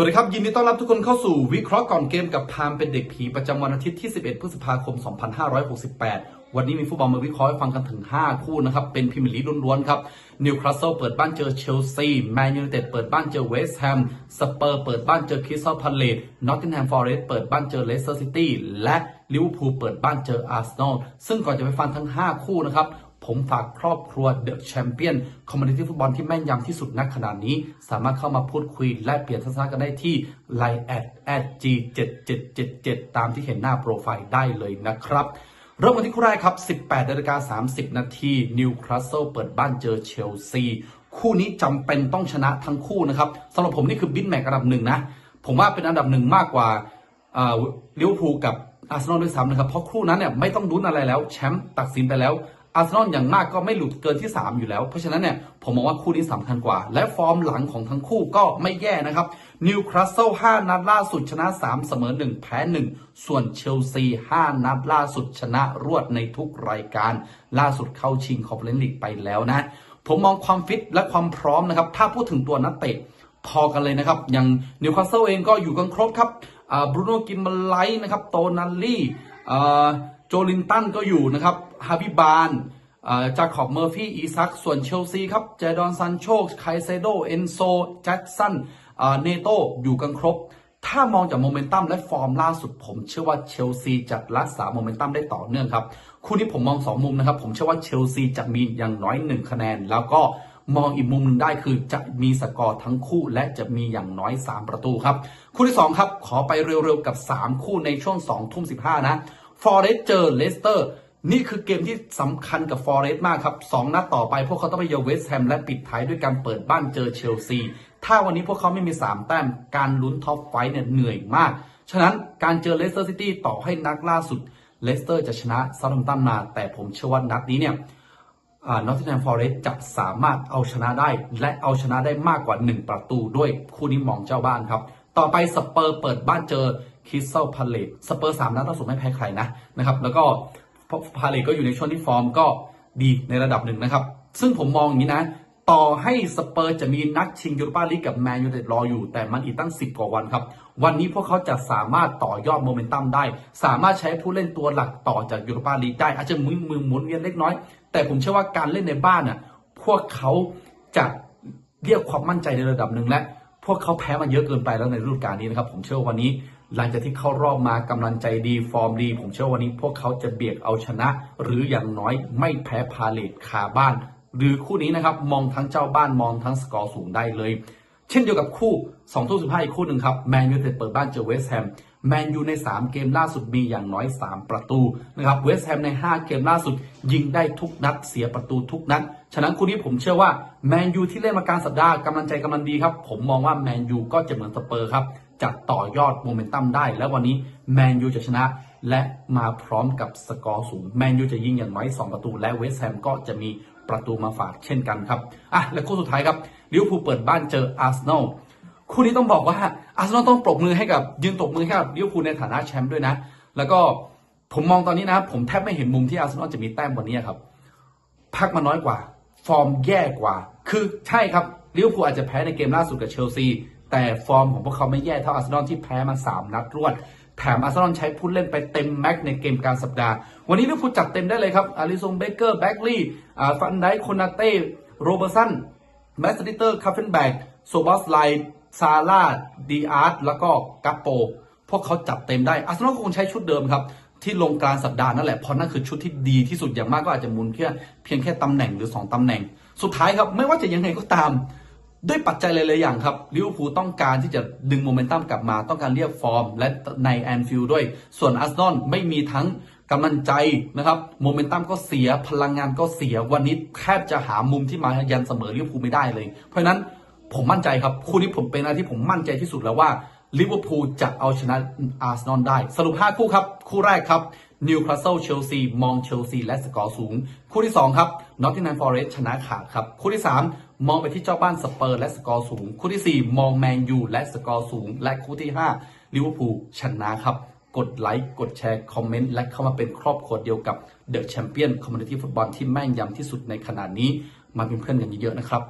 สวัสดีครับ ยินดีต้อนรับทุกคนเข้าสู่วิเคราะห์ก่อนเกมกับพามเป็นเด็กผีประจำวันอาทิตย์ที่ 11 พฤษภาคม 2568 วันนี้มีฟุตบอลมาวิเคราะห์ให้ฟังกันถึง 5 คู่นะครับ เป็นพรีเมียร์ลีกล้วนๆครับนิวคาสเซิลเปิดบ้านเจอเชลซีแมนยูไนเต็ดเปิดบ้านเจอเวสต์แฮมสเปอร์เปิดบ้านเจอคริสตัลพาเลตนอตติงแฮมฟอร์เรสต์เปิดบ้านเจอเลสเตอร์ซิตี้และลิเวอร์พูลเปิดบ้านเจออาร์เซนอลซึ่งก่อนจะไปฟังทั้ง 5 คู่นะครับ ผมฝากครอบครัวเดอะแชมเปี้ยนคอมมูนิตี้ฟุตบอลที่แม่นยำที่สุดณขณะนี้ สามารถเข้ามาพูดคุยและเปลี่ยนทัศนะกันได้ที่ line at at g 7 7 7 7ตามที่เห็นหน้าโปรไฟล์ได้เลยนะครับ เริ่มกันที่คู่แรกครับ 18นาฬิกา30 นาทีนิวคาสเซิลเปิดบ้านเจอเชลซีคู่นี้จำเป็นต้องชนะทั้งคู่นะครับสำหรับผมนี่คือบินแมกอันดับหนึ่งนะผมว่าเป็นอันดับหนึ่งมากกว่าลิเวอร์พูลกับอาร์เซนอลด้วยซ้ำนะครับเพราะคู่นั้นเนี่ยไม่ต้องลุ้นอะไรแล้วแชมป์ตัดสินไปแล้ว อาร์เซนอลอย่างมากก็ไม่หลุดเกินที่ 3 อยู่แล้ว เพราะฉะนั้นเนี่ยผมมองว่าคู่นี้สำคัญกว่า และฟอร์มหลังของทั้งคู่ก็ไม่แย่นะครับนิวคาสเซิล5นัดล่าสุดชนะ 3 เสมอ 1 แพ้ 1 ส่วนเชลซี 5 นัดล่าสุดชนะรวดในทุกรายการ ล่าสุดเข้าชิงคอ n เ e นลีกไปแล้วนะ ผมมองความฟิตและความพร้อมนะครับ ถ้าพูดถึงตัวนักเตะพอกันเลยนะครับ อย่างนิวคาสเซิลเองก็อยู่กันครบครับบรูโน่กิมมาไลนะครับ โตนัลลี่ โจลินตันก็อยู่นะครับฮาบิบานจาคอบเมอร์ฟี่อีซักส่วนเชลซีครับเจดอนซันโชไคเซโดเอนโซแจ็คสันเนโตอยู่กันครบ ถ้ามองจากโมเมนตัมและฟอร์มล่าสุดผมเชื่อว่าเชลซีจะรักษาโมเมนตัมได้ต่อเนื่องครับ คู่นี้ผมมอง 2 มุมนะครับ ผมเชื่อว่าเชลซีจะมีอย่างน้อย 1 คะแนน แล้วก็มองอีกมุมหนึ่งได้คือจะมีสกอร์ทั้งคู่และจะมีอย่างน้อย 3 ประตูครับ คู่ที่ 2 ครับ ขอไปเร็วๆกับ 3 คู่ในช่วง2ทุ่ม15นะ ฟอร์เรสเจอเลสเตอร์นี่คือเกมที่สำคัญกับฟอร์เรสมากครับสองนัดต่อไปพวกเขาต้องไปเยือนเวสต์แฮมและปิดท้ายด้วยการเปิดบ้านเจอเชลซี ถ้าวันนี้พวกเขาไม่มี 3 แต้มการลุ้นท็อปไฟเนี่ยเหนื่อยมาก ฉะนั้นการเจอเลสเตอร์ซิตี้ต่อให้นัดล่าสุดเลสเตอร์จะชนะซาร์ตัมตันมา แต่ผมเชื่อว่านัดนี้เนี่ยนอตติงแฮมฟอร์เรสต์จะสามารถเอาชนะได้ และเอาชนะได้มากกว่า 1 ประตูด้วยคู่นี้มองเจ้าบ้านครับ ต่อไปสเปอร์เปิดบ้านเจอ คริสตัลพาเลตสเปอร์สามนัดล่าสุดไม่แพ้ใครนะนะครับแล้วก็พาเลตก็อยู่ในช่วงที่ฟอร์มก็ดีในระดับหนึ่งนะครับ ซึ่งผมมองอย่างนี้นะ ต่อให้สเปอร์จะมีนัดชิงยูโรปาลีกกับแมนยูไนเต็ดรออยู่ แต่มันอีกตั้ง 10 กว่าวันครับ วันนี้พวกเขาจะสามารถต่อยอดโมเมนตัมได้ สามารถใช้ผู้เล่นตัวหลักต่อจากยูโรปาลีกได้ อาจจะมือมือหมุนเวียนเล็กน้อย แต่ผมเชื่อว่าการเล่นในบ้านน่ะพวกเขาจะเรียกความมั่นใจในระดับหนึ่งและพวกเขาแพ้มาเยอะเกินไปแล้วในฤดูกาลนี้นะครับผมเชื่อว่าวันนี้ หลังจากที่เข้ารอบมากำลังใจดีฟอร์มดี ผมเชื่อวันนี้พวกเขาจะเบียดเอาชนะ หรืออย่างน้อยไม่แพ้พาเลตคาบ้าน หรือคู่นี้นะครับมองทั้งเจ้าบ้านมองทั้งสกอร์สูงได้เลย เช่นเดียวกับคู่2ทุ่ม15อีกคู่หนึ่งครับแมนยูเต็ดเปิดบ้านเจอเวสต์แฮมแมนยูใน 3 เกมล่าสุดมีอย่างน้อย 3 ประตูนะครับเวสต์แฮมใน 5 เกมล่าสุด ยิงได้ทุกนัดเสียประตูทุกนัดฉะนั้นคู่นี้ผมเชื่อว่าแมนยูที่เล่นมาการสัปดาห์กำลังใจกำลังดีครับ ผมมองว่าแมนยูก็จะเหมือนสเปอร์ครับ จะต่อยอดโมเมนตัมได้ และวันนี้แมนยูจะชนะ และมาพร้อมกับสกอร์สูงแมนยูจะยิงอย่างน้อย2 ประตู และเวสต์แฮมก็จะมีประตูมาฝากเช่นกันครับอะและคู่สุดท้ายครับลิเวอร์พูลเปิดบ้านเจออาร์เซนอลคู่นี้ต้องบอกว่าอาร์เซนอลต้องปรบมือให้กับยืนตบมือให้กับลิเวอร์พูลในฐานะแชมป์ด้วยนะ แล้วก็ผมมองตอนนี้นะ ผมแทบไม่เห็นมุมที่อาร์เซนอลจะมีแต้มวันนี้ครับพักมาน้อยกว่า ฟอร์มแย่กว่า คือใช่ครับลิเวอร์พูลอาจจะแพ้ในเกมล่าสุดกับเชลซี แต่ฟอร์มของพวกเขาไม่แย่เท่าอาร์เซนอลที่แพ้มา 3 นัดรวด แถมอาร์เซนอลใช้ผู้เล่นไปเต็มแม็กในเกมกลางสัปดาห์ วันนี้ลิเวอร์พูลจัดเต็มได้เลยครับอาริซงเบเกอร์แบ็กลีย์ฟันไดโคนาเต้โรเบอร์สันแมสติเตอร์คาเฟนแบกโซบอสไลซาร่าดีอาร์ตแล้วก็กัปโป พวกเขาจัดเต็มได้อาร์เซนอลคงใช้ชุดเดิมครับที่ลงกลางสัปดาห์นั่นแหละเพราะนั่นคือชุดที่ดีที่สุดอย่างมากก็อาจจะมุนเพียงเพียงแค่ตำแหน่งหรือ 2ตำแหน่ง สุดท้ายครับไม่ว่าจะยังไงก็ตาม ด้วยปัจจัยหลายๆอย่างครับลิเวอร์พูลต้องการที่จะดึงโมเมนตัมกลับมาต้องการเรียกฟอร์ม และในแอนฟิลด์ด้วย ส่วนอาร์เซนอลไม่มีทั้งกำลังใจนะครับโมเมนตัมก็เสียพลังงานก็เสียวันนี้แทบจะหามุมที่มายันเสมอลิเวอร์พูลไม่ได้เลย เพราะฉะนั้นผมมั่นใจครับ คู่นี้ผมเป็นอะไรที่ผมมั่นใจที่สุดแล้วว่าลิเวอร์พูลจะเอาชนะอาร์เซนอลได้ สรุป 5 คู่ครับ คู่แรกครับ นิวคาสเซิลเชลซีมองเชลซีและสกอร์สูง คู่ที่ 2 ครับนอตติงแฮมฟอร์เรสชนะขาดครับ คู่ที่ 3 มองไปที่เจ้าบ้านสเปอร์และสกอร์สูง คู่ที่ 4 มองแมนยูและสกอร์สูง และคู่ที่5ลิเวอร์พูลชนะครับ กดไลค์กดแชร์ คอมเมนต์ และเข้ามาเป็นครอบครัวเดียวกับเดอะแชมเปี้ยนคอมมูนิตี้ฟุตบอลที่แม่นยำที่สุดในขณะนี้มาเป็นเพื่อนกันเยอะๆนะครับ